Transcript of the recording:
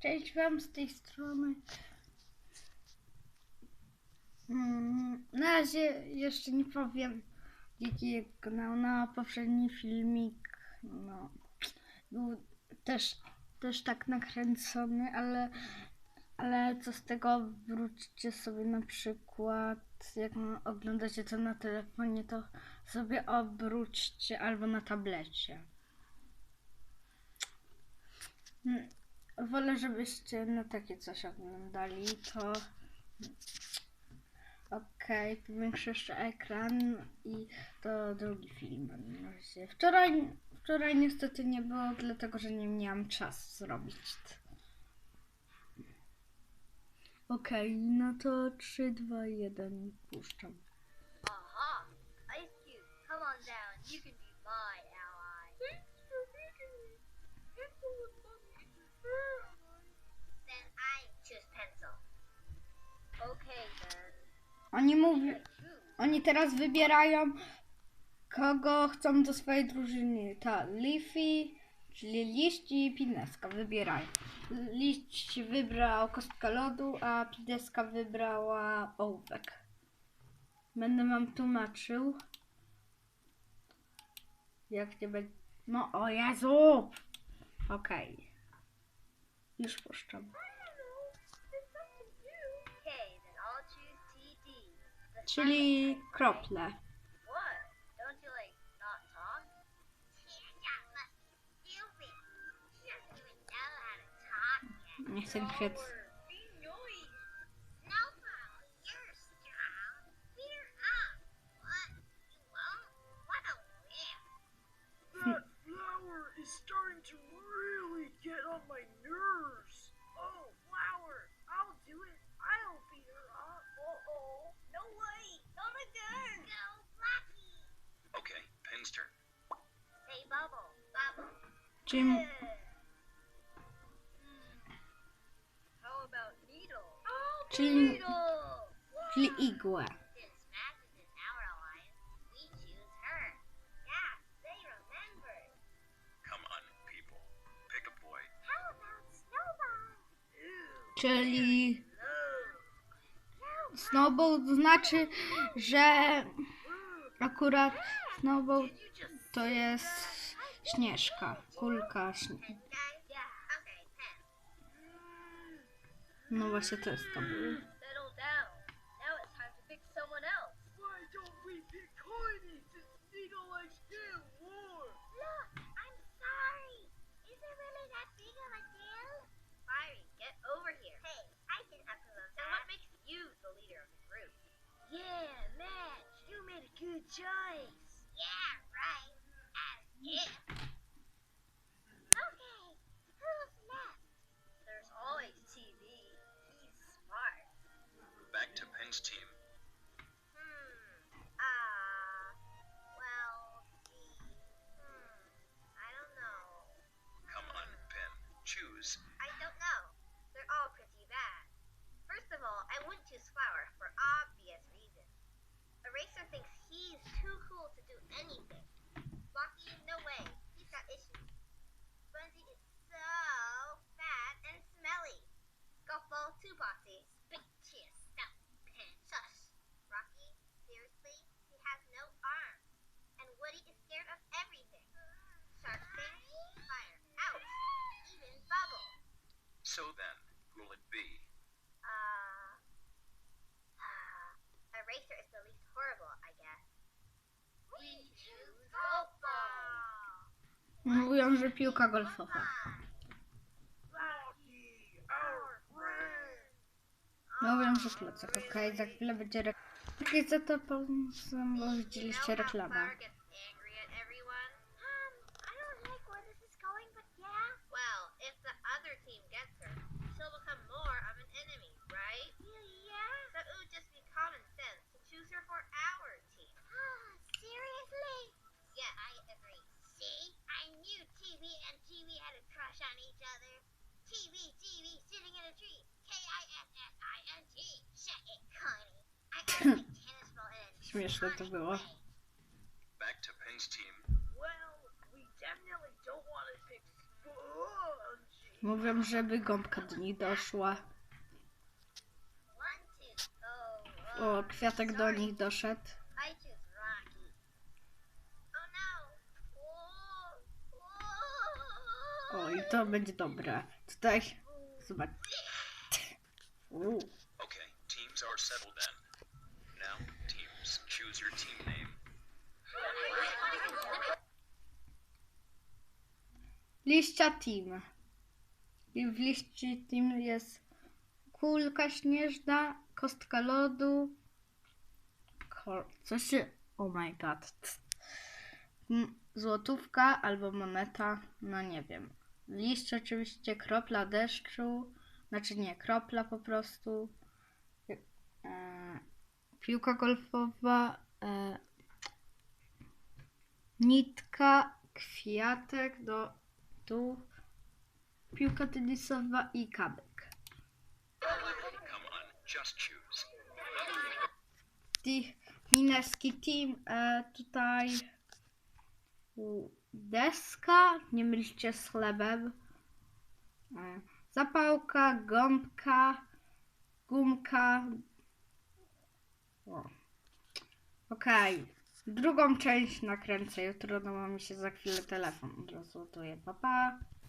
Cześć wam z tej strony. Mm, Na razie jeszcze nie powiem jaki kanał na poprzedni filmik. No, był też, też tak nakręcony, ale, ale co z tego wróćcie sobie na przykład jak oglądacie to na telefonie, to sobie obróćcie albo na tablecie. Wolę, żebyście na takie coś oglądali, to okej, powiększę jeszcze ekran i to drugi film. Wczoraj, wczoraj niestety nie było, dlatego że nie miałam czasu zrobić. Okej, no to 3, 2, 1, puszczam. Aha! Ice Cube, come on down. You can Oni mówią, oni teraz wybierają kogo chcą do swojej drużyny. Ta Leafy, czyli liść i Pineska wybierają. Liść wybrał kostka lodu, a Pineska wybrała ołówek. Będę wam tłumaczył. Jak nie będzie... No o Jezu! Okej. Już puszczam. Talk yet. Nie chcę mi boy. How about Snowball? Czyli No. snowball to znaczy, że akurat you just to jest śnieżka, kulka śnie... Guys? Yeah, okay, pen. No właśnie to jest to Back to Pen's team. Mówią, że piłka golfowa. Mówią, że plecak, okej, za chwilę będzie reklama. Okej, za to bo widzieliście reklamę. Crush on each other. TV, TV, sitting in a tree. K-I-S-S-I-N-G. Shut it, Connie. I like tennis ball in a Śmieszne to było. Back to Pen's team. Well, we definitely don't want to. Mówią, żeby gąbka do nich doszła. One, two. Oh, O, kwiatek do nich doszedł. I choose Rocky. Oh no. Whoa. Whoa. O, i to będzie dobre. Tutaj, zobacz. U, Okay, teams are settled then. Now, teams, choose your team name. liścia team. I w liści team jest kulka śnieżna, kostka lodu, coś się... Oh my god. M- Złotówka albo moneta, no nie wiem. Liść oczywiście, kropla deszczu, znaczy nie, kropla po prostu. E, piłka golfowa, e, nitka, kwiatek do tu, piłka tenisowa i kabek. Minerski team, e, tutaj u, deska, nie mylcie z chlebem, e, zapałka, gąbka, gumka. Okej, drugą część nakręcę jutro, no mam się za chwilę telefon rozładuje. Pa, pa.